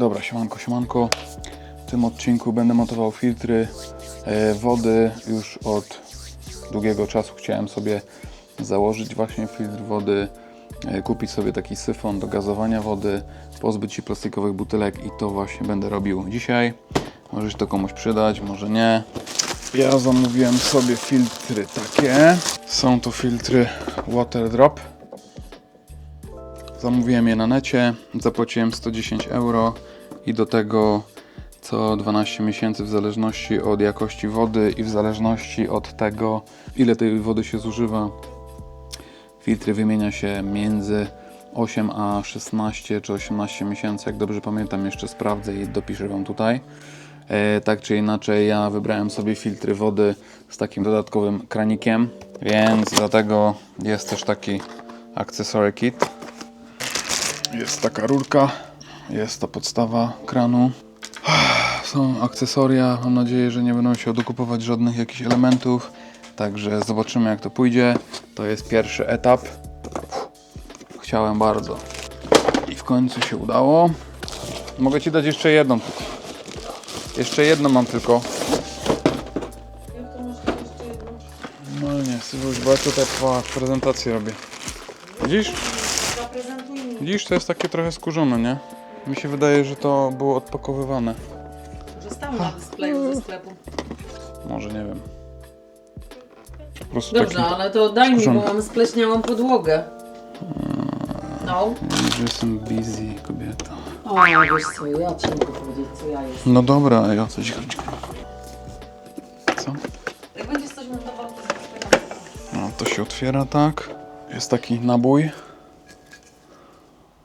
Dobra, siemanko, siemanko. W tym odcinku będę montował filtry e, wody. Już od długiego czasu chciałem sobie założyć właśnie filtr wody, e, kupić sobie taki syfon do gazowania wody, pozbyć się plastikowych butelek i to właśnie będę robił dzisiaj. Może się to komuś przydać, może nie. Ja zamówiłem sobie filtry takie. Są to filtry Water Drop. Zamówiłem je na necie, zapłaciłem 110 euro i do tego co 12 miesięcy w zależności od jakości wody i w zależności od tego ile tej wody się zużywa. Filtry wymienia się między 8 a 16 czy 18 miesięcy, jak dobrze pamiętam, jeszcze sprawdzę i dopiszę Wam tutaj. E, tak czy inaczej, ja wybrałem sobie filtry wody z takim dodatkowym kranikiem, więc dlatego jest też taki accessory kit. Jest taka rurka, jest to podstawa kranu. Są akcesoria, mam nadzieję, że nie będą się dokupować żadnych jakichś elementów. Także zobaczymy jak to pójdzie. To jest pierwszy etap. Chciałem bardzo. I w końcu się udało. Mogę Ci dać jeszcze jedną tylko. Jeszcze jedną mam tylko. No nie, Sylwuś, bo ja tutaj prezentację robię. Widzisz? Widzisz, to jest takie trochę skurzone, nie? Mi się wydaje, że to było odpakowywane. Zostało na displeju ze sklepu. Może nie wiem. Po prostu Dobrze, taki, ale to daj mi, bo mam spleśniałą podłogę. No. że jestem busy, kobieta. O, wiesz co, ja ci mogę powiedzieć, co ja jestem. No dobra, a ja coś chodzi. Co? Jak będziesz coś montował, to zapytaj. No, to się otwiera tak. Jest taki nabój.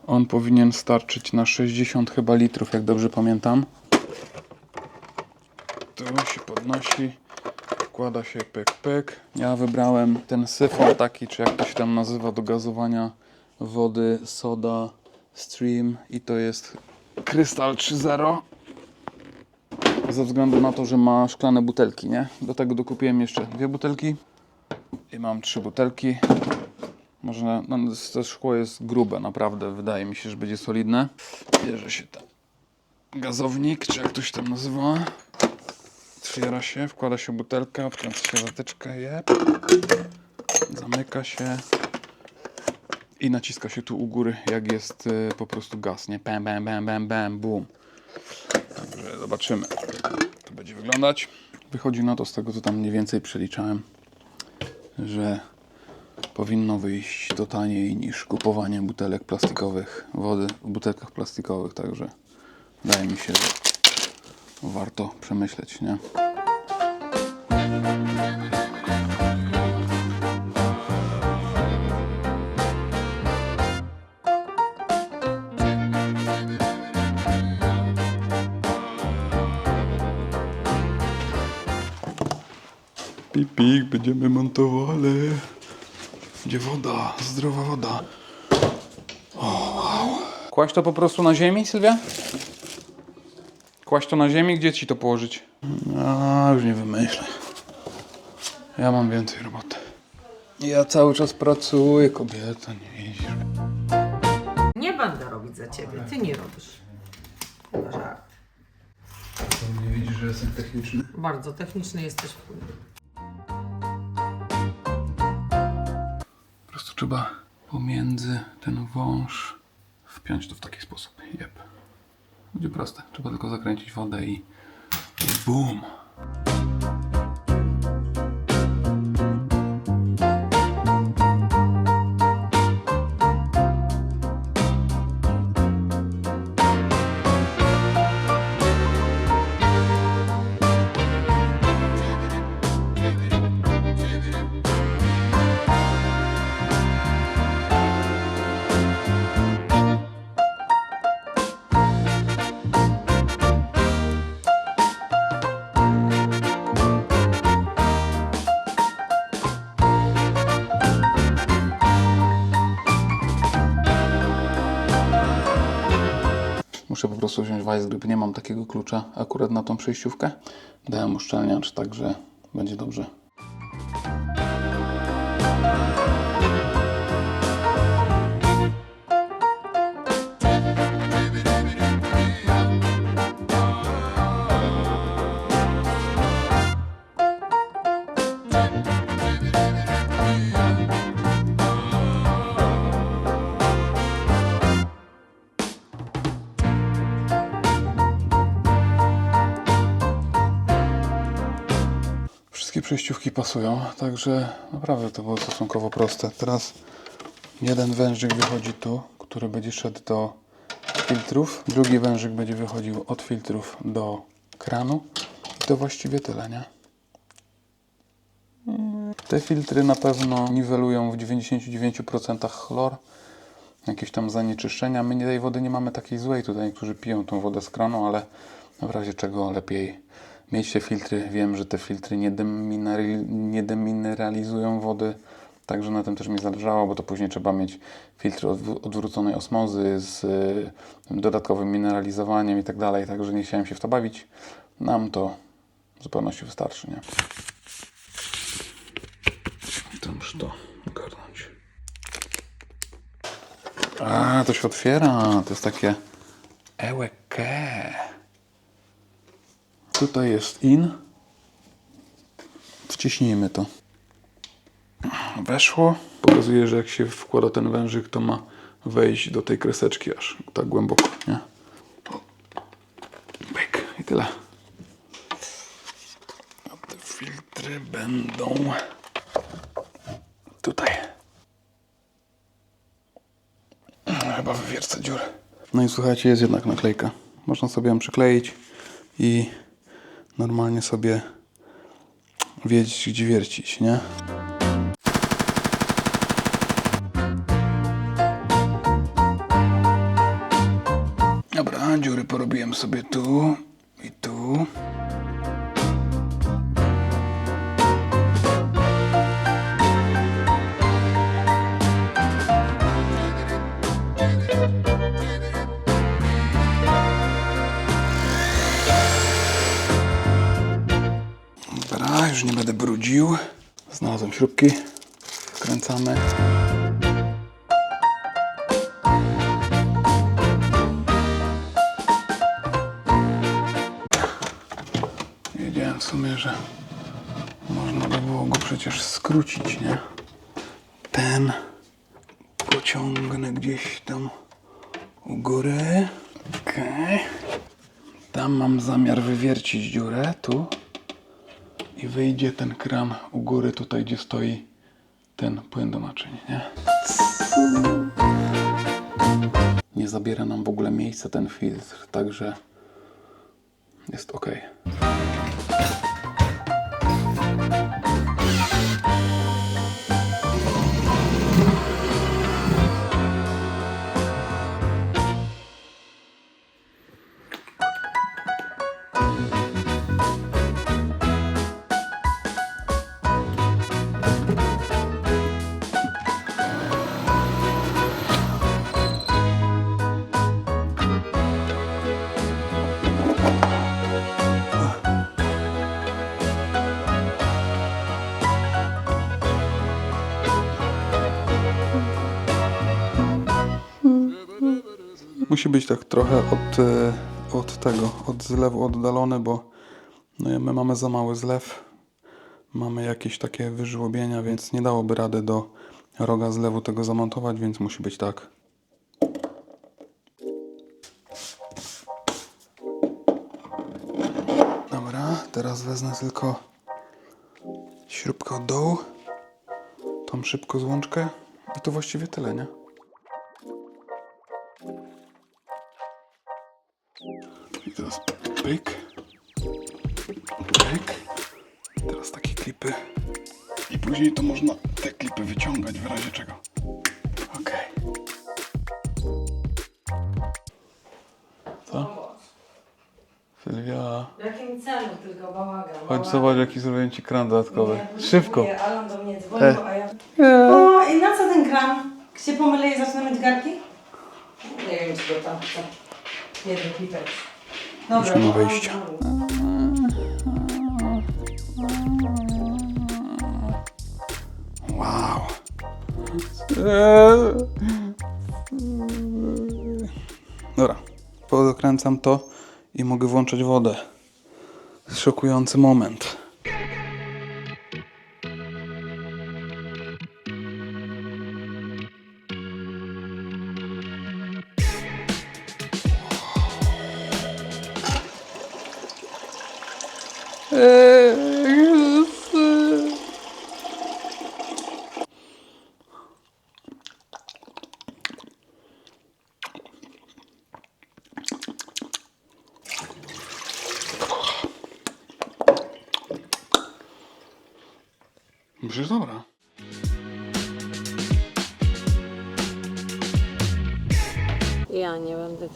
On powinien starczyć na 60 chyba litrów, jak dobrze pamiętam. Tu się podnosi, wkłada się pyk pyk. Ja wybrałem ten syfon taki, czy jak to się tam nazywa, do gazowania wody, soda, stream i to jest Krystal 3.0 ze względu na to, że ma szklane butelki, nie? Do tego dokupiłem jeszcze dwie butelki i mam trzy butelki. Może no, to szkło jest grube, naprawdę. Wydaje mi się, że będzie solidne. Bierze się ten gazownik, czy jak to się tam nazywa. Otwiera się, wkłada się butelkę, wkręca się zatyczkę, jeb. Zamyka się i naciska się tu u góry, jak jest y, po prostu gaz, nie? Bam, bam, bam, bam, bam, boom. Także zobaczymy, jak to będzie wyglądać. Wychodzi na to z tego, co tam mniej więcej przeliczałem, że powinno wyjść to taniej niż kupowanie butelek plastikowych, wody w butelkach plastikowych, także wydaje mi się, że warto przemyśleć, nie? Pipik, będziemy montowali. Gdzie woda? Zdrowa woda. O, wow. Kłaść to po prostu na ziemi, Sylwia? Kłaść to na ziemi? Gdzie ci to położyć? A, już nie wymyślę. Ja mam więcej roboty. Ja cały czas pracuję, kobieta, nie widzisz. Nie będę robić za ciebie, ty nie robisz. Chyba żart. Nie widzisz, że jestem techniczny? Bardzo techniczny jesteś. Trzeba pomiędzy ten wąż wpiąć to w taki sposób. Jep. Będzie proste. Trzeba tylko zakręcić wodę i, i Muszę po prostu wziąć Weissgrip. Nie mam takiego klucza akurat na tą przejściówkę. Dałem uszczelniacz, także będzie dobrze. Wszystkie przejściówki pasują, także naprawdę to było stosunkowo proste. Teraz jeden wężyk wychodzi tu, który będzie szedł do filtrów. Drugi wężyk będzie wychodził od filtrów do kranu. I to właściwie tyle, nie? Te filtry na pewno niwelują w 99% chlor, jakieś tam zanieczyszczenia. My tej wody nie mamy takiej złej. Tutaj niektórzy piją tą wodę z kranu, ale w razie czego lepiej mieć te filtry. Wiem, że te filtry nie, nie demineralizują wody, także na tym też mi zależało, bo to później trzeba mieć filtry odw- odwróconej osmozy z y, dodatkowym mineralizowaniem i tak dalej, także nie chciałem się w to bawić. Nam to w zupełności wystarczy, nie? Tam już to ogarnąć. A, to się otwiera. To jest takie ełeke. Tutaj jest in. Wciśnijmy to. Weszło. Pokazuje, że jak się wkłada ten wężyk, to ma wejść do tej kreseczki aż tak głęboko, nie? Pyk i tyle. A te filtry będą tutaj. Chyba wywiercę dziurę. No i słuchajcie, jest jednak naklejka. Można sobie ją przykleić i normalnie sobie wiedzieć, gdzie wiercić, nie? Dobra, dziury porobiłem sobie tu. Będę brudził. Znalazłem śrubki. Wkręcamy. Wiedziałem w sumie, że można by było go przecież skrócić, nie? Ten pociągnę gdzieś tam u góry. Okej. Tam mam zamiar wywiercić dziurę, tu. I wyjdzie ten kran u góry, tutaj gdzie stoi ten płyn do naczyń, nie? Nie zabiera nam w ogóle miejsca ten filtr, także jest ok. Musi być tak trochę od, e, od tego, od zlewu oddalony, bo no, my mamy za mały zlew. Mamy jakieś takie wyżłobienia, więc nie dałoby rady do roga zlewu tego zamontować, więc musi być tak. Dobra, teraz wezmę tylko śrubkę od dołu, tą szybko złączkę i to właściwie tyle, nie? Teraz pyk, pyk. Teraz takie klipy. I później to można te klipy wyciągać w razie czego. Okej. Co? Sylwia, W jakim celu tylko bałagan? chodź zobacz jaki zrobiłem ci kran dodatkowy. Szybko. Alan do mnie dzwonił, E. a ja... O, i na co ten kran? Się pomylę i zacznę myć garki? Nie wiem, czy go tam chce. Jeden klipek. Wyjścia. dzwonił. Wow. Dobra, podokręcam to i mogę włączać wodę. Szokujący moment. Hey.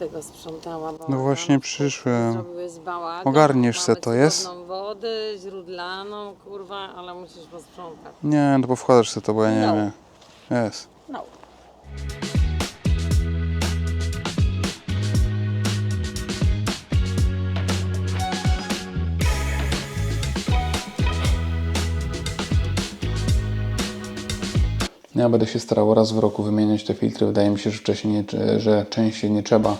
Tego No właśnie przyszłem. Ogarniesz se to, jest? wodę, źródlaną, kurwa, ale musisz posprzątać. Nie, no bo wkładasz sobie to, bo ja nie No. wiem. Jest. No. Ja będę się starał raz w roku wymieniać te filtry. Wydaje mi się, że wcześniej nie, że częściej nie trzeba.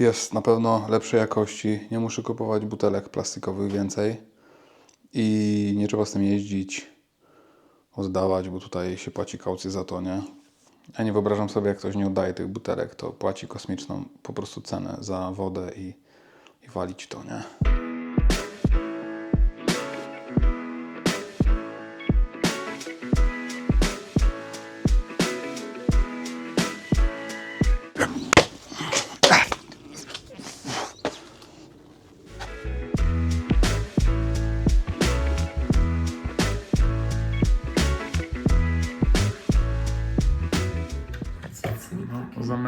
Jest na pewno lepszej jakości. Nie muszę kupować butelek plastikowych więcej. I nie trzeba z tym jeździć, oddawać, bo tutaj się płaci kaucję za to, nie? Ja nie wyobrażam sobie, jak ktoś nie oddaje tych butelek, to płaci kosmiczną po prostu cenę za wodę i, i walić to, nie?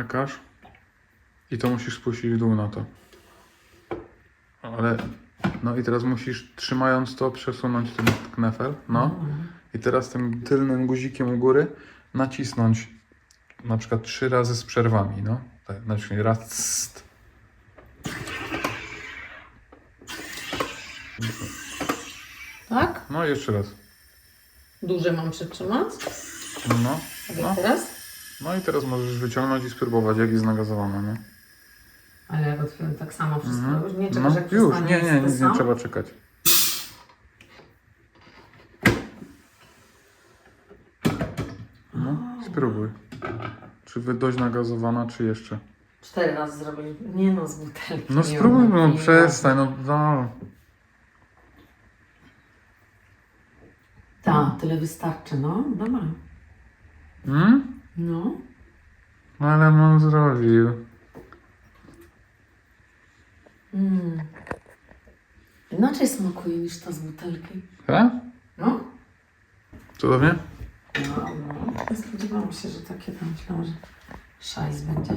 Zamykasz i to musisz spuścić w dół na to. Ale, no i teraz musisz trzymając to przesunąć ten knefel, no. I teraz tym tylnym guzikiem u góry nacisnąć na przykład trzy razy z przerwami, no. Tak, znaczy raz, cst. Tak? no i jeszcze raz. Duże mam przytrzymać? No, no. teraz? No i teraz możesz wyciągnąć i spróbować, jak jest nagazowana, nie? Ale jak otwieram tak samo wszystko, Mhm. już nie No, czekasz jak już, przestanie nie, nie, jest to nic nie samo? trzeba czekać. No, spróbuj. Czy wy dość nagazowana, czy jeszcze? Cztery razy zrobię. Nie no, z butelki. No nie spróbuj, no przestań, no, no. Tak, tyle wystarczy, no. Dobra. Hmm? No. Ale on zrobił. Mm. Inaczej smakuje niż ta z butelki. Tak? No. Cudownie? No, no. Spodziewałam się, że takie tam myślałam, że szajs będzie.